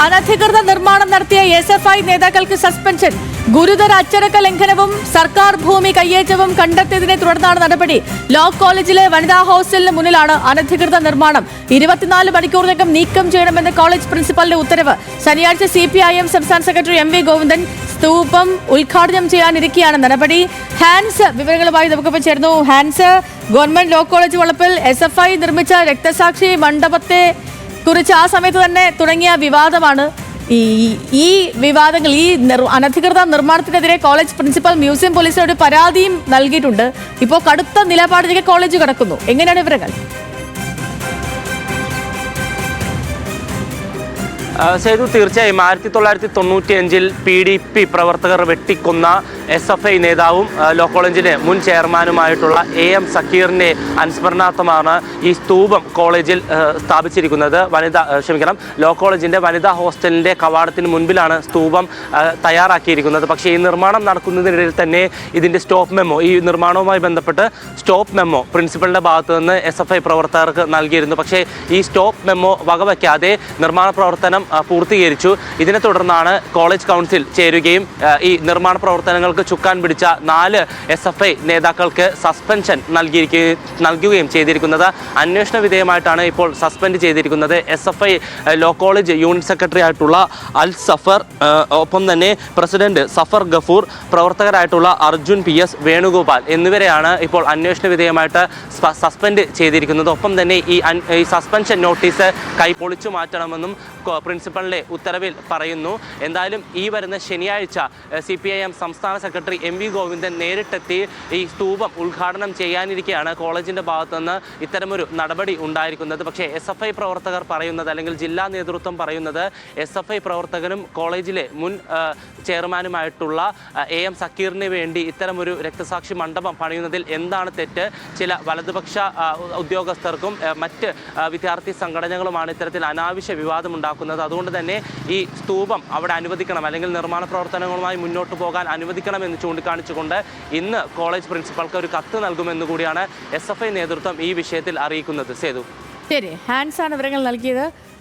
അനധികൃത നിർമ്മാണം നടത്തിയ എസ് എഫ് ഐ നേതാക്കൾക്ക് സസ്പെൻഷൻ. ഗുരുതര അച്ചടക്ക ലംഘനവും സർക്കാർ ഭൂമി കയ്യേറ്റവും കണ്ടെത്തിയതിനെ തുടർന്നാണ് നടപടി. ലോ കോളേജിലെ വനിതാ ഹോസ്റ്റലിന് മുന്നിലാണ് അനധികൃത നിർമ്മാണം. ഇരുപത്തിനാല് മണിക്കൂറിനകം നീക്കം ചെയ്യണമെന്ന് കോളേജ് പ്രിൻസിപ്പലിന്റെ ഉത്തരവ്. ശനിയാഴ്ച സി പി ഐ എം സംസ്ഥാന സെക്രട്ടറി എം വി ഗോവിന്ദൻ സ്തൂപം ഉദ്ഘാടനം ചെയ്യാനിരിക്കെയാണ് നടപടി. ഹാൻസ് വിവരങ്ങളുമായി നമുക്കിപ്പോൾ ചേർന്നു ഹാൻസ് ഗവൺമെന്റ് ലോ കോളേജ് വളപ്പിൽ എസ് നിർമ്മിച്ച രക്തസാക്ഷി മണ്ഡപത്തെ കുറിച്ച് ആ സമയത്ത് തന്നെ തുടങ്ങിയ വിവാദമാണ് ഈ ഈ വിവാദങ്ങൾ ഈ അനധികൃത നിർമ്മാണത്തിനെതിരെ കോളേജ് പ്രിൻസിപ്പൽ മ്യൂസിയം പോലീസിനോട് പരാതിയും നൽകിയിട്ടുണ്ട്. ഇപ്പോൾ കടുത്ത നിലപാടിലേക്ക് കോളേജ് കടക്കുന്നു. എങ്ങനെയാണ് വിവരങ്ങൾ? സേതു തീർച്ചയായും ആയിരത്തി തൊള്ളായിരത്തി തൊണ്ണൂറ്റി അഞ്ചിൽ പി ഡി പി പ്രവർത്തകർ വെട്ടിക്കൊന്ന എസ് എഫ് ഐ നേതാവും ലോ കോളേജിലെ മുൻ ചെയർമാനുമായിട്ടുള്ള എ എം സക്കീറിന്റെ അനുസ്മരണാർത്ഥമാണ് ഈ സ്തൂപം കോളേജിൽ സ്ഥാപിച്ചിരിക്കുന്നത്. വനിതാ ക്ഷമിക്കണം ലോ കോളേജിന്റെ വനിതാ ഹോസ്റ്റലിന്റെ കവാടത്തിന് മുൻപിലാണ് സ്തൂപം തയ്യാറാക്കിയിരിക്കുന്നത്. പക്ഷേ ഈ നിർമ്മാണം നടക്കുന്നതിനിടയിൽ തന്നെ ഇതിന്റെ സ്റ്റോപ്പ് മെമ്മോ ഈ നിർമ്മാണവുമായി ബന്ധപ്പെട്ട് സ്റ്റോപ്പ് മെമ്മോ പ്രിൻസിപ്പലിന്റെ ഭാഗത്ത് നിന്ന് എസ് എഫ് ഐ പ്രവർത്തകർക്ക് നൽകിയിരുന്നു. പക്ഷേ ഈ സ്റ്റോപ്പ് മെമ്മോ വകവയ്ക്കാതെ നിർമ്മാണ പ്രവർത്തനം ആ, പൂർത്തീകരിച്ചു. ഇതിനെ തുടർന്നാണ് കോളേജ് കൗൺസിൽ ചേരുകയും ഈ നിർമ്മാണ പ്രവർത്തനങ്ങൾക്ക് ചുക്കാൻ പിടിച്ച നാല് എസ് എഫ് ഐ നേതാക്കൾക്ക് സസ്പെൻഷൻ നൽകിയിരിക്കുകയും നൽകുകയും ചെയ്തിരിക്കുന്നത്. അന്വേഷണ വിധേയമായിട്ടാണ് ഇപ്പോൾ സസ്പെൻഡ് ചെയ്തിരിക്കുന്നത് S F I law college unit secretary ആയിട്ടുള്ള അൽ സഫർ ഒപ്പം തന്നെ പ്രസിഡന്റ് സഫർ ഗഫൂർ പ്രവർത്തകരായിട്ടുള്ള അർജുൻ പി എസ് വേണുഗോപാൽ എന്നിവരെയാണ് ഇപ്പോൾ അന്വേഷണ വിധേയമായിട്ട് സസ്പെൻഡ് ചെയ്തിരിക്കുന്നത്. ഒപ്പം തന്നെ ഈ സസ്പെൻഷൻ നോട്ടീസ് കൈപൊളിച്ചു മാറ്റണമെന്നും പ്രിൻസിപ്പലിന്റെ ഉത്തരവിൽ പറയുന്നു. എന്തായാലും ഈ വരുന്ന ശനിയാഴ്ച സി പി ഐ എം സംസ്ഥാന സെക്രട്ടറി എം വി ഗോവിന്ദൻ നേരിട്ടെത്തി ഈ സ്തൂപം ഉദ്ഘാടനം ചെയ്യാനിരിക്കെയാണ് കോളേജിന്റെ ഭാഗത്തുനിന്ന് ഇത്തരമൊരു നടപടി ഉണ്ടായിരിക്കുന്നത്. പക്ഷേ എസ് എഫ് ഐ പ്രവർത്തകർ പറയുന്നത് അല്ലെങ്കിൽ ജില്ലാ നേതൃത്വം പറയുന്നത് എസ് എഫ് ഐ പ്രവർത്തകനും കോളേജിലെ മുൻ ചെയർമാനുമായിട്ടുള്ള എ എം സക്കീറിന് വേണ്ടി ഇത്തരമൊരു രക്തസാക്ഷി മണ്ഡപം പണിയുന്നതിൽ എന്താണ് തെറ്റ്? ചില വലതുപക്ഷ ഉദ്യോഗസ്ഥർക്കും മറ്റ് വിദ്യാർത്ഥി സംഘടനകളുമാണ് ഇത്തരത്തിൽ അനാവശ്യ വിവാദം അതുകൊണ്ട് തന്നെ ഈ സ്തൂപം അവിടെ അനുവദിക്കണം. അല്ലെങ്കിൽ നിർമ്മാണ പ്രവർത്തനങ്ങളുമായി മുന്നോട്ട് പോകാൻ അനുവദിക്കണം എന്ന് ചൂണ്ടിക്കാണിച്ചുകൊണ്ട് ഇന്ന് കോളേജ് പ്രിൻസിപ്പൾക്ക് ഒരു കത്ത് നൽകുമെന്ന് കൂടിയാണ് എസ് നേതൃത്വം ഈ വിഷയത്തിൽ അറിയിക്കുന്നത്. സേതു. ശരി. ഹാൻസ് ആണ് വിവരങ്ങൾ നൽകിയത്.